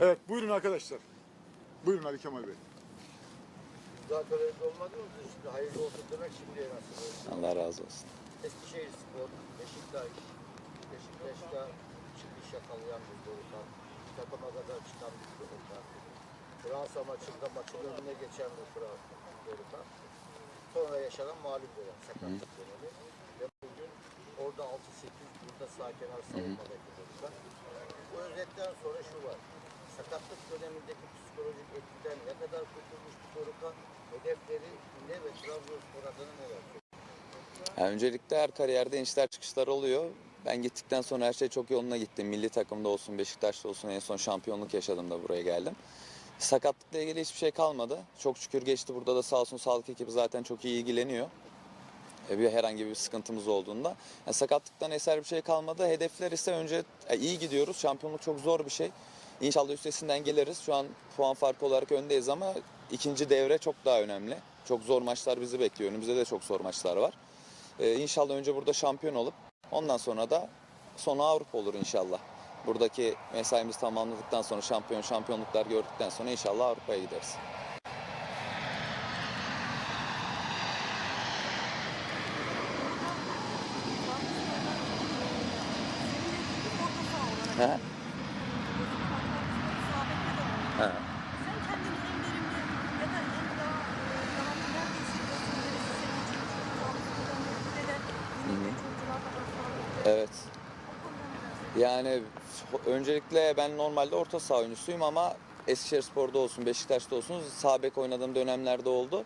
Evet buyurun arkadaşlar. Buyurun Ali Kemal Bey. Zaten öyle olmadınız mı? Şimdi hayırlı olsun demek şimdiye nasıl oldu? Allah razı olsun. Eskişehir Spor, Beşiktaş, Beşiktaş'ta çıkış yakalayan bir Dorukhan. Takıma kadar çıkan bir Dorukhan. Fransa maçında maçın önüne geçen bir Fransa Dorukhan. Sonra yaşanan mağlup dönem, sakatlık dönemi. Ve bugün orada 6-8, burada sağ kenar savunmadaki Dorukhan. Bu özetten sonra şu var. Sakatlık dönemindeki psikolojik etkiden ne kadar kurtulmuş bu? Hedefleri ne ve Trabzonspor adına neler? Yani öncelikle her kariyerde inişler çıkışlar oluyor. Ben gittikten sonra her şey çok yoluna gitti. Milli takımda olsun, Beşiktaş'ta olsun en son şampiyonluk yaşadım da buraya geldim. Sakatlıkla ilgili hiçbir şey kalmadı. Çok şükür geçti. Burada da sağ olsun sağlık ekibi zaten çok iyi ilgileniyor. E, Bir herhangi bir sıkıntımız olduğunda. Yani sakatlıktan eser bir şey kalmadı. Hedefler ise önce iyi gidiyoruz. Şampiyonluk çok zor bir şey. İnşallah üstesinden geliriz. Şu an puan farkı olarak öndeyiz ama ikinci devre çok daha önemli. Çok zor maçlar bizi bekliyor. Önümüzde de çok zor maçlar var. Ee, inşallah önce burada şampiyon olup ondan sonra da sonu Avrupa olur inşallah. Buradaki mesaimizi tamamladıktan sonra şampiyon şampiyonluklar gördükten sonra inşallah Avrupa'ya gideriz. He. He. Sen kendini en verimli ya da en daha daha neredeyse hissediyorsun senin için çok daha yine de çocuklar kadar sağlıklı. Evet. O konuda ne dersin? Yani öncelikle ben normalde orta saha oyuncusuyum ama Eskişehir Spor'da olsun, Beşiktaş'ta olsun sağ bek oynadığım dönemlerde oldu.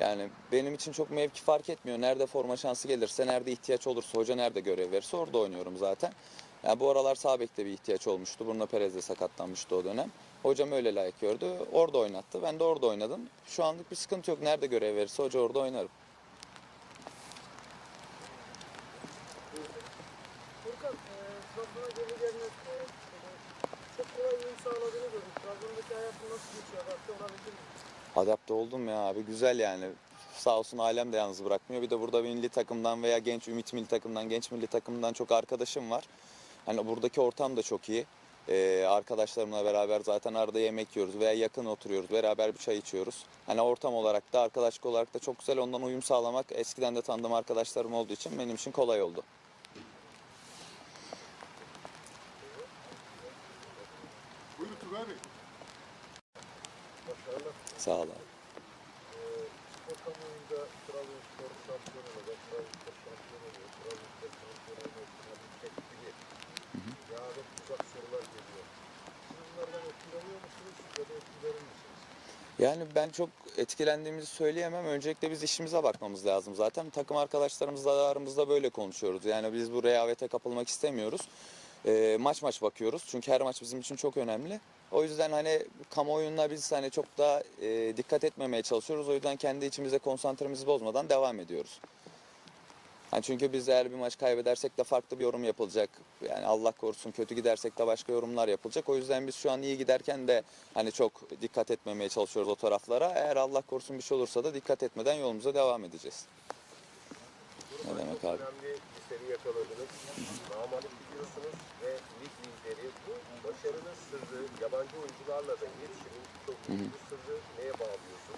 Yani benim için çok mevki fark etmiyor. Nerede forma şansı gelirse, nerede ihtiyaç olursa, hoca nerede görev verirse orada oynuyorum zaten. Yani bu aralar sağ bekte bir ihtiyaç olmuştu. Bruno Perez de sakatlanmıştı o dönem. Hocam öyle layık gördü. Orada oynattı. Ben de orada oynadım. Şu anlık bir sıkıntı yok. Nerede görev verirse hoca orada oynarım. Furkan, e, Trabzon'a geri gelmek e, çok kolay uyum sağladığını gördüm. Trabzon'daki hayatın nasıl geçiyor? Adapte olabildin mi? Adapte oldum ya abi güzel yani. Sağ olsun ailem de yalnız bırakmıyor. Bir de burada milli takımdan veya genç ümit milli takımdan, genç milli takımdan çok arkadaşım var. Hani buradaki ortam da çok iyi. Ee, arkadaşlarımla beraber zaten arada yemek yiyoruz veya yakın oturuyoruz. Beraber bir çay içiyoruz. Hani ortam olarak da arkadaşlık olarak da çok güzel. Ondan uyum sağlamak eskiden de tanıdığım arkadaşlarım olduğu için benim için kolay oldu. Buyurun Turgay Bey. Başarılar. Sağ olun. Ee, spor kamuoyunda Trabzonspor şampiyon olacak, Trabzonspor şampiyon oluyor, Trabzonspor şampiyon olma Yani ben çok etkilendiğimizi söyleyemem. Öncelikle biz işimize bakmamız lazım zaten. Takım arkadaşlarımızla aramızda böyle konuşuyoruz. Yani biz bu rehavete kapılmak istemiyoruz. Ee, maç maç bakıyoruz. Çünkü her maç bizim için çok önemli. O yüzden hani kamuoyuna biz hani çok daha e, dikkat etmemeye çalışıyoruz. O yüzden kendi içimize konsantremizi bozmadan devam ediyoruz. Yani çünkü biz eğer bir maç kaybedersek de farklı bir yorum yapılacak. Yani Allah korusun kötü gidersek de başka yorumlar yapılacak. O yüzden biz şu an iyi giderken de hani çok dikkat etmemeye çalışıyoruz o taraflara. Eğer Allah korusun bir şey olursa da dikkat etmeden yolumuza devam edeceğiz. Ne demek abi? önemli bir seri yakaladınız. Namalip gidiyorsunuz ve lig lideri. Bu başarının sırrı, yabancı oyuncularla da iletişimin çok büyük bir sırrı neye bağlıyorsun?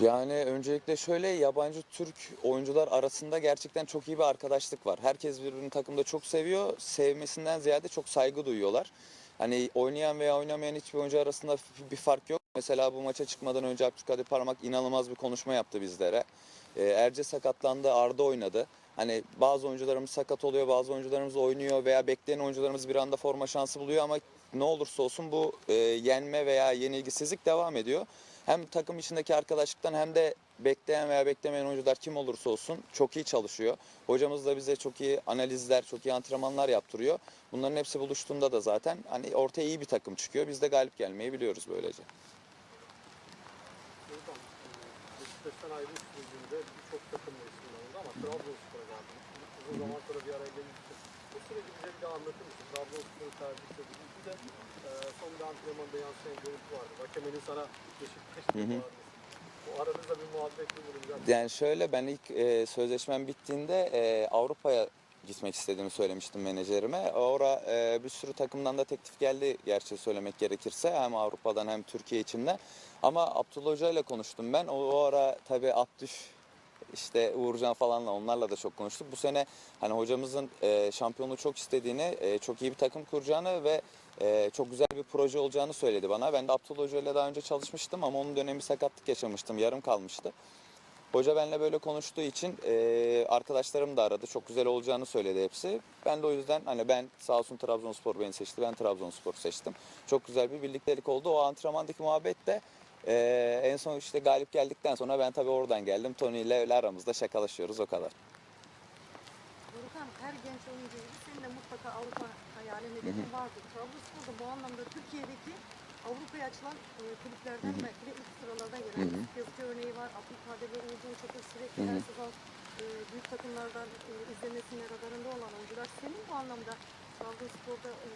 Yani öncelikle şöyle yabancı Türk oyuncular arasında gerçekten çok iyi bir arkadaşlık var. Herkes birbirini takımda çok seviyor. Sevmesinden ziyade çok saygı duyuyorlar. Hani oynayan veya oynamayan hiçbir oyuncu arasında bir fark yok. Mesela bu maça çıkmadan önce Abdülkadir Parmak inanılmaz bir konuşma yaptı bizlere. Ee, Erce sakatlandı, Arda oynadı. Hani bazı oyuncularımız sakat oluyor, bazı oyuncularımız oynuyor veya bekleyen oyuncularımız bir anda forma şansı buluyor ama ne olursa olsun bu e, yenme veya yenilgisizlik devam ediyor. Hem takım içindeki arkadaşlıktan hem de bekleyen veya beklemeyen oyuncular kim olursa olsun çok iyi çalışıyor. Hocamız da bize çok iyi analizler, çok iyi antrenmanlar yaptırıyor. Bunların hepsi buluştuğunda da zaten hani ortaya iyi bir takım çıkıyor. Biz de galip gelmeyi biliyoruz böylece. Beşiktaş'tan ayrılış sürecinde birçok takım mevsiminde oldu ama Trabzonspor'a geldin. Uzun zaman sonra bir araya gelmiştin. Bu süreci bize bir daha anlatır mısın? Trabzonspor'u tercih edildi. Bir de e, son bir antrenmanda yansıyan görüntü vardı. Hakemenin sana Beşiktaş'ta. Bu aranızda bir muhabbet mi bulunacak? Yani şöyle ben ilk e, sözleşmem bittiğinde e, Avrupa'ya gitmek istediğimi söylemiştim menajerime. Ora e, bir sürü takımdan da teklif geldi gerçi söylemek gerekirse hem Avrupa'dan hem Türkiye içinde. Ama Abdullah Hoca ile konuştum ben. O, o ara tabii Abdüş işte Uğurcan falanla onlarla da çok konuştuk. Bu sene hani hocamızın e, şampiyonluğu çok istediğini, e, çok iyi bir takım kuracağını ve e, çok güzel bir proje olacağını söyledi bana. Ben de Abdullah Hoca ile daha önce çalışmıştım ama onun dönemi sakatlık yaşamıştım. Yarım kalmıştı. Hoca benimle böyle konuştuğu için e, arkadaşlarım da aradı. Çok güzel olacağını söyledi hepsi. Ben de o yüzden hani ben sağ olsun Trabzonspor beni seçti. Ben Trabzonspor seçtim. Çok güzel bir birliktelik oldu. O antrenmandaki muhabbet de e, en son işte galip geldikten sonra ben tabii oradan geldim. Tony ile öyle aramızda şakalaşıyoruz o kadar. Burkan her genç oyuncu gibi senin de mutlaka Avrupa hayalin hedefin vardır. Trabzonspor da bu anlamda Türkiye'deki Avrupa'ya açılan e, kulüplerden belki de ilk sıralardan gelen bir yazıcı örneği var. Abdülkadir ve Uğurcan Çakır sürekli her sezon e, büyük takımlardan e, izlenmesinin radarında olan oyuncular. Senin bu anlamda Trabzonspor'da e,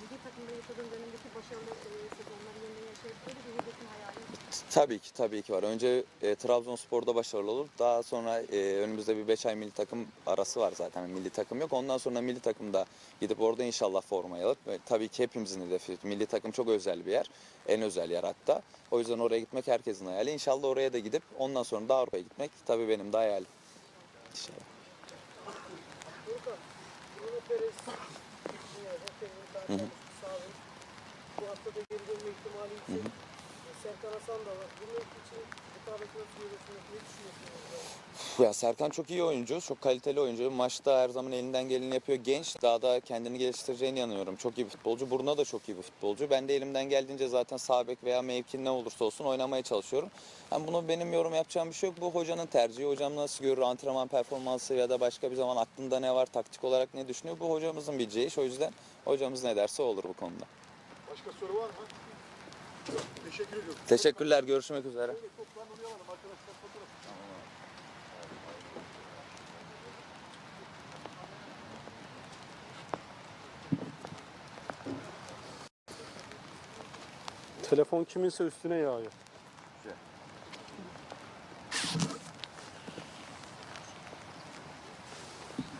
milli takımda yaşadığın dönemdeki başarılı e, sezonları yeniden yaşayıp böyle bir hedefin hayalin Tabii ki tabii ki var. Önce e, Trabzonspor'da başarılı olur. Daha sonra e, önümüzde bir 5 ay milli takım arası var zaten. Milli takım yok. Ondan sonra milli takımda gidip orada inşallah formayı alıp ve tabii ki hepimizin hedefi. Milli takım çok özel bir yer. En özel yer hatta. O yüzden oraya gitmek herkesin hayali. İnşallah oraya da gidip ondan sonra da Avrupa'ya gitmek tabii benim de hayalim. İnşallah. Performansı sağlayıp bu hafta da geri dönme ihtimali yüksek. E, Serkan Hasan da var. Bunun için? Ne düşünüyorsunuz? Ya Serkan çok iyi oyuncu, çok kaliteli oyuncu. Maçta her zaman elinden geleni yapıyor. Genç, daha da kendini geliştireceğine inanıyorum. Çok iyi bir futbolcu. Buruna da çok iyi bir futbolcu. Ben de elimden geldiğince zaten sağ bek veya mevki ne olursa olsun oynamaya çalışıyorum. Yani bunu benim yorum yapacağım bir şey yok. Bu hocanın tercihi. Hocam nasıl görür antrenman performansı ya da başka bir zaman aklında ne var, taktik olarak ne düşünüyor? Bu hocamızın bileceği iş. O yüzden hocamız ne derse olur bu konuda. Başka soru var mı? Teşekkür ediyorum. Teşekkürler. Görüşmek üzere. Telefon kiminse üstüne yağıyor.